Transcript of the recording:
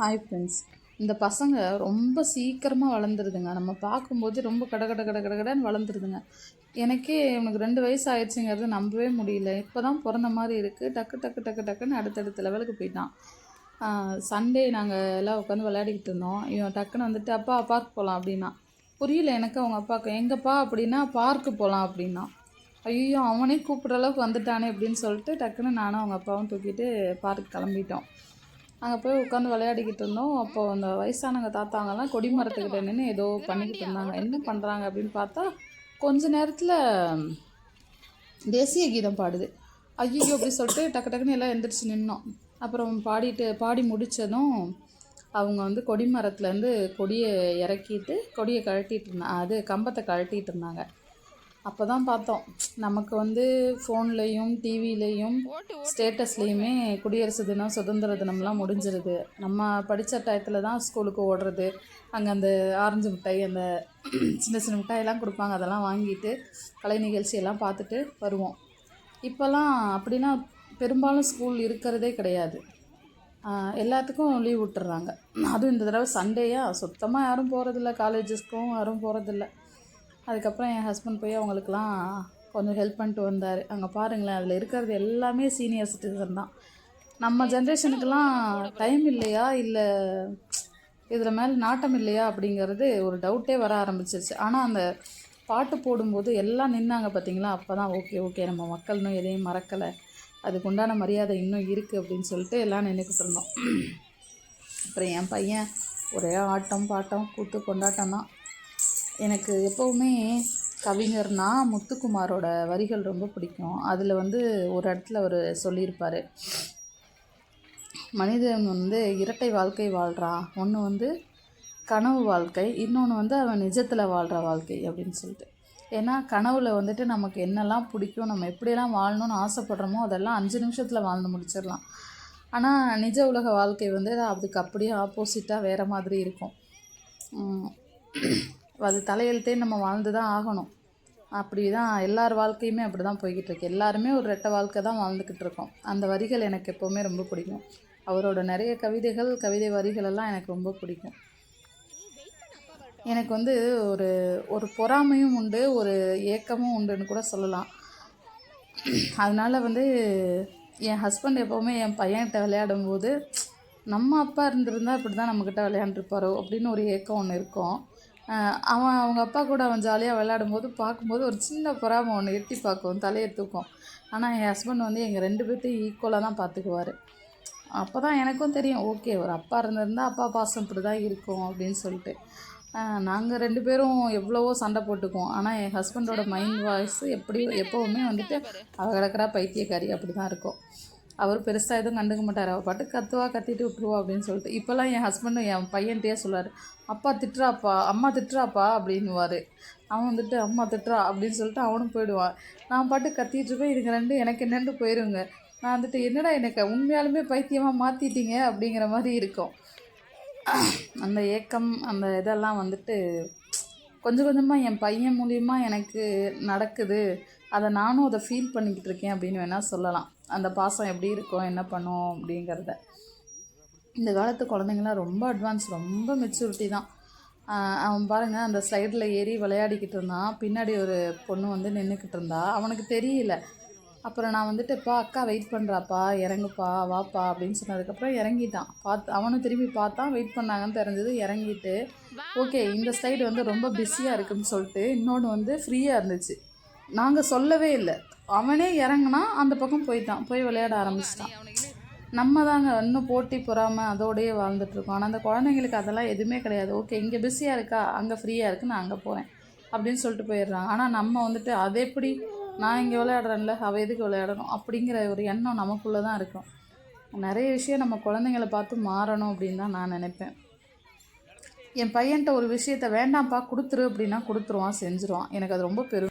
Hi friends இந்த பசங்க ரொம்ப சீக்கிரமாக வளர்ந்துருதுங்க. நம்ம பார்க்கும்போது ரொம்ப கட கட கட கட கடன்னு வளர்ந்துருதுங்க. எனக்கே இவனுக்கு ரெண்டு வயசு ஆயிடுச்சுங்கிறது நம்பவே முடியல. இப்போ தான் பிறந்த மாதிரி இருக்குது டக்கு டக்கு டக்கு டக்குன்னு அடுத்தடுத்த லெவலுக்கு போயிட்டான். சண்டே நாங்கள் எல்லாம் உட்காந்து விளையாடிக்கிட்டு இருந்தோம். இவன் டக்குன்னு வந்துட்டு அப்பா பார்க் போகலாம் அப்படின்னா. புரியல எனக்கு அவங்க அப்பாவுக்கு. எங்கப்பா? அப்படின்னா பார்க்கு போகலாம் அப்படின்னா. ஐயோ அவனே கூப்பிட்ற அளவுக்கு வந்துட்டானே அப்படின்னு சொல்லிட்டு டக்குன்னு நானும் அவங்க அப்பாவும் தூக்கிட்டு பார்க் கிளம்பிட்டோம். அங்கே போய் உட்காந்து விளையாடிக்கிட்டு இருந்தோம். அப்போது அந்த வயசானவங்க தாத்தாங்கெல்லாம் கொடி மரத்துக்கிட்ட நின்று ஏதோ பண்ணிக்கிட்டு இருந்தாங்க. என்ன பண்ணுறாங்க அப்படின்னு பார்த்தா கொஞ்ச நேரத்தில் தேசிய கீதம் பாடுது. ஐயோ அப்படி சொல்லிட்டு டக்கு டக்குன்னு எல்லாம் எந்திரிச்சு நின்னோம். அப்புறம் பாடிட்டு பாடி முடித்ததும் அவங்க வந்து கொடி மரத்துலேருந்து கொடியை இறக்கிட்டு கொடியை கழட்டிட்டு இருந்தாங்க அது கம்பத்தை கழட்டிட்டு இருந்தாங்க. அப்போ தான் பார்த்தோம். நமக்கு வந்து ஃபோன்லேயும் டிவிலையும் ஸ்டேட்டஸ்லேயுமே குடியரசு தினம் சுதந்திர தினம்லாம் முடிஞ்சிருது. நம்ம படித்த டயத்தில் தான் ஸ்கூலுக்கு ஓடுறது. அங்கே அந்த ஆரஞ்சு மிட்டாய் அந்த சின்ன சின்ன மிட்டாயெல்லாம் கொடுப்பாங்க. அதெல்லாம் வாங்கிட்டு கலை நிகழ்ச்சியெல்லாம் பார்த்துட்டு வருவோம். இப்போல்லாம் அப்படின்னா பெரும்பாலும் ஸ்கூல் இருக்கிறதே கிடையாது. எல்லாத்துக்கும் லீவ் விட்டுறாங்க. அதுவும் இந்த தடவை சண்டேயா சுத்தமாக யாரும் போகிறதில்ல காலேஜஸ்க்கும் யாரும் போகிறதில்ல அதுக்கப்புறம் என் ஹஸ்பண்ட் போய் அவங்களுக்குலாம் கொஞ்சம் ஹெல்ப் பண்ணிட்டு வந்தார். அங்கே பாருங்களேன் அதில் இருக்கிறது எல்லாமே சீனியர் சிட்டிசன் தான். நம்ம ஜென்ரேஷனுக்கெல்லாம் டைம் இல்லையா? இல்லை இதில் மேலே நாட்டம் இல்லையா? அப்படிங்கிறது ஒரு டவுட்டே வர ஆரம்பிச்சிருச்சு. ஆனால் அந்த பாட்டு போடும்போது எல்லாம் நின்னாங்க பார்த்தீங்களா அப்போ தான் ஓகே ஓகே நம்ம மக்கள் இன்னும் எதையும் மறக்கலை. அதுக்கு உண்டான மரியாதை இன்னும் இருக்குது அப்படின்னு சொல்லிட்டு எல்லாம் நின்றுக்கிட்டு இருந்தோம். அப்புறம் என் பையன் ஒரே ஆட்டம் பாட்டம் கூத்து கொண்டாட்டம் தான் எனக்கு எப்போவுமே கவிஞர்னா முத்துக்குமாரோட வரிகள் ரொம்ப பிடிக்கும். அதில் வந்து ஒரு இடத்துல அவர் சொல்லியிருப்பார். மனிதன் வந்து இரட்டை வாழ்க்கை வாழ்கிறான் ஒன்று வந்து கனவு வாழ்க்கை இன்னொன்று வந்து அவன் நிஜத்தில் வாழ்கிற வாழ்க்கை அப்படின்னு சொல்லிட்டு. ஏன்னா கனவுல வந்துட்டு நமக்கு என்னெல்லாம் பிடிக்கும் நம்ம எப்படியெல்லாம் வாழணும்னு ஆசைப்படுறோமோ அதெல்லாம் அஞ்சு நிமிஷத்தில் வாழ்ந்து முடிச்சிடலாம். ஆனால் நிஜ உலக வாழ்க்கை வந்து அதுக்கு அப்படியே ஆப்போசிட்டாக வேறு மாதிரி இருக்கும். அது தலையெழுத்தே நம்ம வாழ்ந்து தான் ஆகணும். அப்படி தான் எல்லார் வாழ்க்கையுமே அப்படி தான் போய்கிட்டு இருக்கு எல்லாருமே ஒரு ரெட்டை வாழ்க்கை தான் வாழ்ந்துக்கிட்டு இருக்கோம் அந்த வரிகள் எனக்கு எப்போவுமே ரொம்ப பிடிக்கும். அவரோட நிறைய கவிதைகள் கவிதை வரிகள் எல்லாம் எனக்கு ரொம்ப பிடிக்கும். எனக்கு வந்து ஒரு ஒரு பொறாமையும் உண்டு ஒரு ஏக்கமும் உண்டுன்னு கூட சொல்லலாம். அதனால் வந்து என் ஹஸ்பண்ட் எப்போவுமே என் பையன்கிட்ட விளையாடும்போது நம்ம அப்பா இருந்திருந்தா இப்படி தான் நம்மக்கிட்ட விளையாண்டுருப்பாரோ? அப்படின்னு ஒரு ஏக்கம் ஒன்று இருக்கும். அவன் அவங்க அப்பா கூட அவன் ஜாலியாக விளையாடும்போது பார்க்கும்போது ஒரு சின்ன பொறாமை ஒன்று எட்டி பார்க்கும் தலையை தூக்கும். ஆனால் என் ஹஸ்பண்ட் வந்து எங்கள் ரெண்டு பேர்த்தையும் ஈக்குவலாக தான் பார்த்துக்குவார். அப்போ தான் எனக்கும் தெரியும் ஓகே ஒரு அப்பா இருந்திருந்தால் அப்பா பாசம் இப்படி தான் இருக்கும் அப்படின்னு சொல்லிட்டு. நாங்கள் ரெண்டு பேரும் எவ்வளவோ சண்டை போட்டுக்குவோம். ஆனால் என் ஹஸ்பண்டோட மைண்ட் வாய்ஸ் எப்படி எப்போவுமே வந்துட்டு அவ கிடக்கிறா பைத்தியக்காரி அப்படி தான் இருக்கும். அவர் பெருசாக எதுவும் கண்டுக்க மாட்டார். அவள் பாட்டு கத்துவா கத்திட்டு விட்டுருவா அப்படின்னு சொல்லிட்டு. இப்போல்லாம் என் ஹஸ்பண்டும் என் பையன்கிட்டயே சொல்லுவார் அப்பா திட்டுறாப்பா அம்மா திட்டுறாப்பா அப்படின்னுவார். அவன் வந்துட்டு அம்மா திட்டுறா அப்படின்னு சொல்லிட்டு அவனும் போயிடுவான். நான் பாட்டு கத்திட்டு இருப்பேன் இதுங்க ரெண்டு எனக்கு என்னென்னு போயிருங்க. நான் வந்துட்டு என்னடா எனக்கு உண்மையாலுமே பைத்தியமாக மாற்றிட்டீங்க அப்படிங்கிற மாதிரி இருக்கும். அந்த ஏக்கம் அந்த இதெல்லாம் வந்துட்டு கொஞ்சம் கொஞ்சமாக என் பையன் மூலியமாக எனக்கு நடக்குது. அதை நானும் அதை ஃபீல் பண்ணிக்கிட்டு இருக்கேன் அப்படின்னு வேணால் சொல்லலாம். அந்த பாசம் எப்படி இருக்கும் என்ன பண்ணும் அப்படிங்கிறத. இந்த காலத்து குழந்தைங்களாம் ரொம்ப அட்வான்ஸ் ரொம்ப மெச்சூரிட்டி தான். அவன் பாருங்கள் அந்த ஸ்லைடில் ஏறி விளையாடிக்கிட்டு இருந்தான். பின்னாடி ஒரு பொண்ணு வந்து நின்றுக்கிட்டு இருந்தா. அவனுக்கு தெரியல. அப்புறம் நான் வந்துட்டு பா அக்கா வெயிட் பண்ணுறாப்பா இறங்குப்பா வாப்பா. அப்படின்னு சொன்னதுக்கப்புறம் இறங்கிட்டான். பார்த்து அவனும் திரும்பி பார்த்தான். வெயிட் பண்ணாங்கன்னு தெரிஞ்சது இறங்கிட்டு ஓகே இந்த ஸ்லைடு வந்து ரொம்ப பிஸியாக இருக்குதுன்னு சொல்லிட்டு இன்னொன்று வந்து ஃப்ரீயாக இருந்துச்சு. நாங்கள் சொல்லவே இல்லை. அவனே இறங்குனா அந்த பக்கம் போயிட்டான். போய் விளையாட ஆரம்பிச்சிட்டான். நம்ம தாங்க இன்னும் போட்டி பொறாமல் அதோடையே வாழ்ந்துட்டுருக்கோம். ஆனால் அந்த குழந்தைங்களுக்கு அதெல்லாம் எதுவுமே கிடையாது. ஓகே இங்கே பிஸியாக இருக்கா? அங்கே ஃப்ரீயாக இருக்குது நான் அங்கே போகிறேன் அப்படின்னு சொல்லிட்டு போயிடுறாங்க ஆனால் நம்ம வந்துட்டு அது எப்படி நான் இங்கே விளையாடுறேன்ல அவள் எதுக்கு விளையாடணும்? அப்படிங்கிற ஒரு எண்ணம் நமக்குள்ளே தான் இருக்கும். நிறைய விஷயம் நம்ம குழந்தைங்கள பார்த்து மாறணும் அப்படின்னு தான் நான் நினைப்பேன். என் பையன்கிட்ட ஒரு விஷயத்த வேண்டாம்ப்பா கொடுத்துரு அப்படின்னா கொடுத்துருவான் செஞ்சுருவான். எனக்கு அது ரொம்ப பெரும்